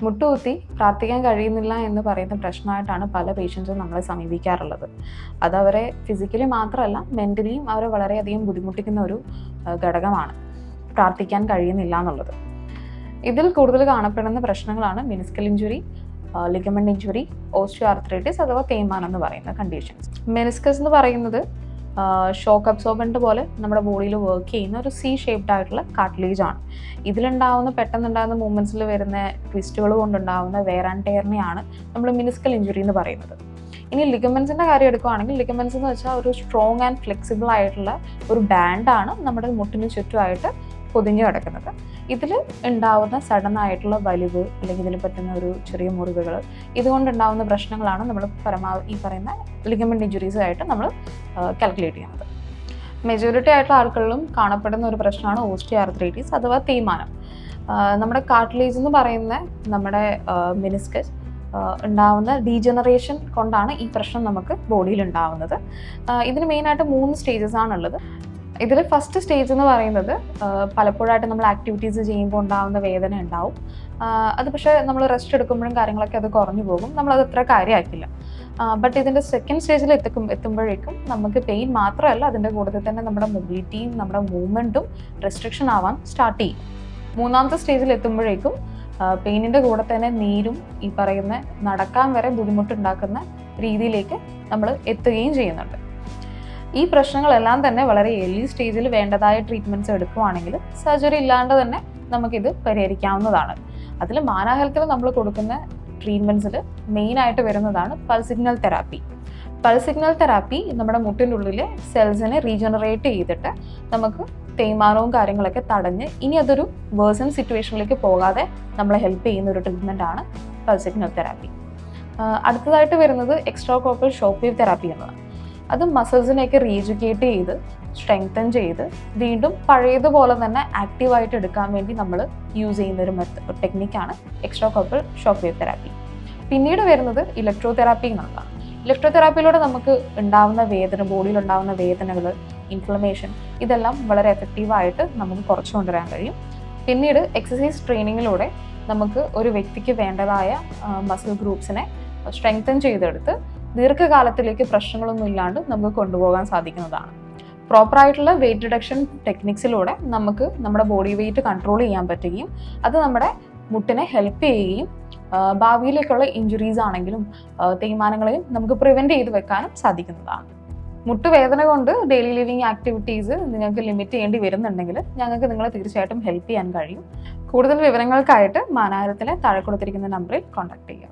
മുട്ടുകുത്തി പ്രാർത്ഥിക്കാൻ കഴിയുന്നില്ല എന്ന് പറയുന്ന പ്രശ്നമായിട്ടാണ് പല പേഷ്യൻസും നമ്മളെ സമീപിക്കാറുള്ളത്. അത് അവരെ ഫിസിക്കലി മാത്രമല്ല മെന്റലിയും അവരെ വളരെയധികം ബുദ്ധിമുട്ടിക്കുന്ന ഒരു ഘടകമാണ് പ്രാർത്ഥിക്കാൻ കഴിയുന്നില്ല എന്നുള്ളത്. ഇതിൽ കൂടുതൽ കാണപ്പെടുന്ന പ്രശ്നങ്ങളാണ് meniscal injury ligament injury osteoarthritis അഥവാ തേയ്മാനം എന്ന് പറയുന്ന കണ്ടീഷൻസ് മെനിസ്കസ് എന്ന് പറയുന്നത് ഷോക്ക് അബ്സോർബന്റ് പോലെ നമ്മുടെ ബോഡിയിൽ വർക്ക് ചെയ്യുന്ന ഒരു സി ഷേപ്ഡ് ആയിട്ടുള്ള കാർട്ടിലേജ് ആണ്. ഇതിലുണ്ടാവുന്ന പെട്ടെന്നുണ്ടാകുന്ന മൂവ്മെന്റ്സിൽ വരുന്ന ട്വിസ്റ്റുകൾ കൊണ്ടുണ്ടാവുന്ന വേർ ആൻഡ് ടയറിനെയാണ് നമ്മൾ മിനിസ്കൽ ഇഞ്ചുറി എന്ന് പറയുന്നത്. ഇനി ലിഗമെൻസിന്റെ കാര്യം എടുക്കുകയാണെങ്കിൽ ലിഗമെൻസ് എന്ന് വെച്ചാൽ ഒരു സ്ട്രോങ് ആൻഡ് ഫ്ലെക്സിബിൾ ആയിട്ടുള്ള ഒരു ബാൻഡാണ് നമ്മുടെ മുട്ടിന് ചുറ്റുമായിട്ട് പൊതിഞ്ഞു കിടക്കുന്നത്. ഇതിൽ ഉണ്ടാവുന്ന സഡൻ ആയിട്ടുള്ള വലിവ് അല്ലെങ്കിൽ ഇതിന് പറ്റുന്ന ഒരു ചെറിയ മുറിവുകൾ ഇതുകൊണ്ടുണ്ടാവുന്ന പ്രശ്നങ്ങളാണ് നമ്മൾ പരമാവധി ഈ പറയുന്ന ലിഗമെന്റ് ഇഞ്ചുറീസ് ആയിട്ട് നമ്മൾ കാൽക്കുലേറ്റ് ചെയ്യുന്നത്. മെജോറിറ്റി ആയിട്ടുള്ള ആൾക്കാരിലും കാണപ്പെടുന്ന ഒരു പ്രശ്നമാണ് ഓസ്റ്റിയോ ആർത്രൈറ്റീസ് അഥവാ തേയ്മാനം. നമ്മുടെ കാർട്ടിലേജ് എന്ന് പറയുന്ന നമ്മുടെ മിനിസ്കസ് ഉണ്ടാവുന്ന ഡീജനറേഷൻ കൊണ്ടാണ് ഈ പ്രശ്നം നമുക്ക് ബോഡിയിൽ ഉണ്ടാവുന്നത്. ഇതിന് മെയിനായിട്ട് മൂന്ന് സ്റ്റേജസ് ആണുള്ളത്. ഇതിൽ ഫസ്റ്റ് സ്റ്റേജ് എന്ന് പറയുന്നത് പലപ്പോഴായിട്ട് നമ്മൾ ആക്ടിവിറ്റീസ് ചെയ്യുമ്പോൾ ഉണ്ടാകുന്ന വേദന ഉണ്ടാവും. അത് പക്ഷേ നമ്മൾ റെസ്റ്റ് എടുക്കുമ്പോഴും കാര്യങ്ങളൊക്കെ അത് കുറഞ്ഞു പോകും. നമ്മളത് അത്ര കാര്യമാക്കില്ല ബട്ട് ഇതിന്റെ സെക്കൻഡ് സ്റ്റേജിൽ എത്തിക്കും എത്തുമ്പോഴേക്കും നമുക്ക് പെയിൻ മാത്രമല്ല അതിന്റെ കൂട്ടത്തിൽ തന്നെ നമ്മുടെ മൊബിലിറ്റിയും നമ്മുടെ മൂവ്മെന്റും റെസ്ട്രിക്ഷൻ ആവാൻ സ്റ്റാർട്ട് ചെയ്യും. മൂന്നാമത്തെ സ്റ്റേജിൽ എത്തുമ്പോഴേക്കും പെയിനിന്റെ കൂടെ തന്നെ നീരും ഈ പറയുന്ന നടക്കാൻ വരെ ബുദ്ധിമുട്ടുണ്ടാക്കുന്ന രീതിയിലേക്ക് നമ്മൾ എത്തുകയും ചെയ്യുന്നുണ്ട്. ഈ പ്രശ്നങ്ങളെല്ലാം തന്നെ വളരെ എലി സ്റ്റേജിൽ വേണ്ടതായ ട്രീറ്റ്മെന്റ്സ് എടുക്കുവാണെങ്കിൽ സർജറി ഇല്ലാണ്ട് തന്നെ നമുക്കിത് പരിഹരിക്കാവുന്നതാണ്. അതിൽ മാനാഹലത്തിൽ നമ്മൾ കൊടുക്കുന്ന ട്രീറ്റ്മെന്റ്സിൽ മെയിനായിട്ട് വരുന്നതാണ് pulse signal therapy pulse signal therapy നമ്മുടെ മുട്ടിന്റെ ഉള്ളിലെ സെൽസിനെ റീജനറേറ്റ് ചെയ്തിട്ട് നമുക്ക് തേയ്മാനവും കാര്യങ്ങളൊക്കെ തടഞ്ഞ് ഇനി അതൊരു വേഴ്സൺ സിറ്റുവേഷനിലേക്ക് പോകാതെ നമ്മളെ ഹെൽപ്പ് ചെയ്യുന്ന ഒരു ട്രീറ്റ്മെന്റ് ആണ് സിഗ്നൽ തെറാപ്പി അടുത്തതായിട്ട് വരുന്നത് extracorporeal shock wave therapy എന്നതാണ്. അത് മസിൽസിനെയൊക്കെ റീജുക്കേറ്റ് ചെയ്ത് സ്ട്രെങ്തൻ ചെയ്ത് വീണ്ടും പഴയതുപോലെ തന്നെ ആക്റ്റീവായിട്ട് എടുക്കാൻ വേണ്ടി നമ്മൾ യൂസ് ചെയ്യുന്ന ഒരു മെത്ത ടെക്നിക്കാണ് extracorporeal shock wave therapy പിന്നീട് വരുന്നത് ഇലക്ട്രോ തെറാപ്പി എന്നുള്ളതാണ് ഇലക്ട്രോ തെറാപ്പിയിലൂടെ നമുക്ക് ഉണ്ടാവുന്ന വേദന ബോഡിയിൽ ഉണ്ടാവുന്ന വേദനകൾ ഇൻഫ്ലമേഷൻ ഇതെല്ലാം വളരെ എഫക്റ്റീവായിട്ട് നമുക്ക് കുറച്ചു കൊണ്ടുവരാൻ കഴിയും. പിന്നീട് എക്സസൈസ് ട്രെയിനിങ്ങിലൂടെ നമുക്ക് ഒരു വ്യക്തിക്ക് വേണ്ടതായ മസിൽ ഗ്രൂപ്പ്സിനെ സ്ട്രെങ്തൻ ചെയ്തെടുത്ത് ദീർഘകാലത്തിലേക്ക് പ്രശ്നങ്ങളൊന്നും ഇല്ലാണ്ട് നമുക്ക് കൊണ്ടുപോകാൻ സാധിക്കുന്നതാണ്. പ്രോപ്പർ ആയിട്ടുള്ള വെയിറ്റ് റിഡക്ഷൻ ടെക്നിക്സിലൂടെ നമുക്ക് നമ്മുടെ ബോഡി വെയിറ്റ് കൺട്രോൾ ചെയ്യാൻ പറ്റുകയും അത് നമ്മുടെ മുട്ടിനെ ഹെൽപ്പ് ചെയ്യുകയും ഭാവിയിലേക്കുള്ള ഇഞ്ചുറീസ് ആണെങ്കിലും തേയ്മാനങ്ങളെയും നമുക്ക് പ്രിവെന്റ് ചെയ്ത് വെക്കാനും സാധിക്കുന്നതാണ്. മുട്ടുവേദന കൊണ്ട് ഡെയിലി ലിവിങ് ആക്ടിവിറ്റീസ് നിങ്ങൾക്ക് ലിമിറ്റ് ചെയ്യേണ്ടി വരുന്നുണ്ടെങ്കിൽ ഞങ്ങൾക്ക് നിങ്ങളെ തീർച്ചയായിട്ടും ഹെൽപ്പ് ചെയ്യാൻ കഴിയും. കൂടുതൽ വിവരങ്ങൾക്കായിട്ട് മാനാരത്തിലെ താഴെ കൊടുത്തിരിക്കുന്ന നമ്പറിൽ കോൺടാക്ട് ചെയ്യുക.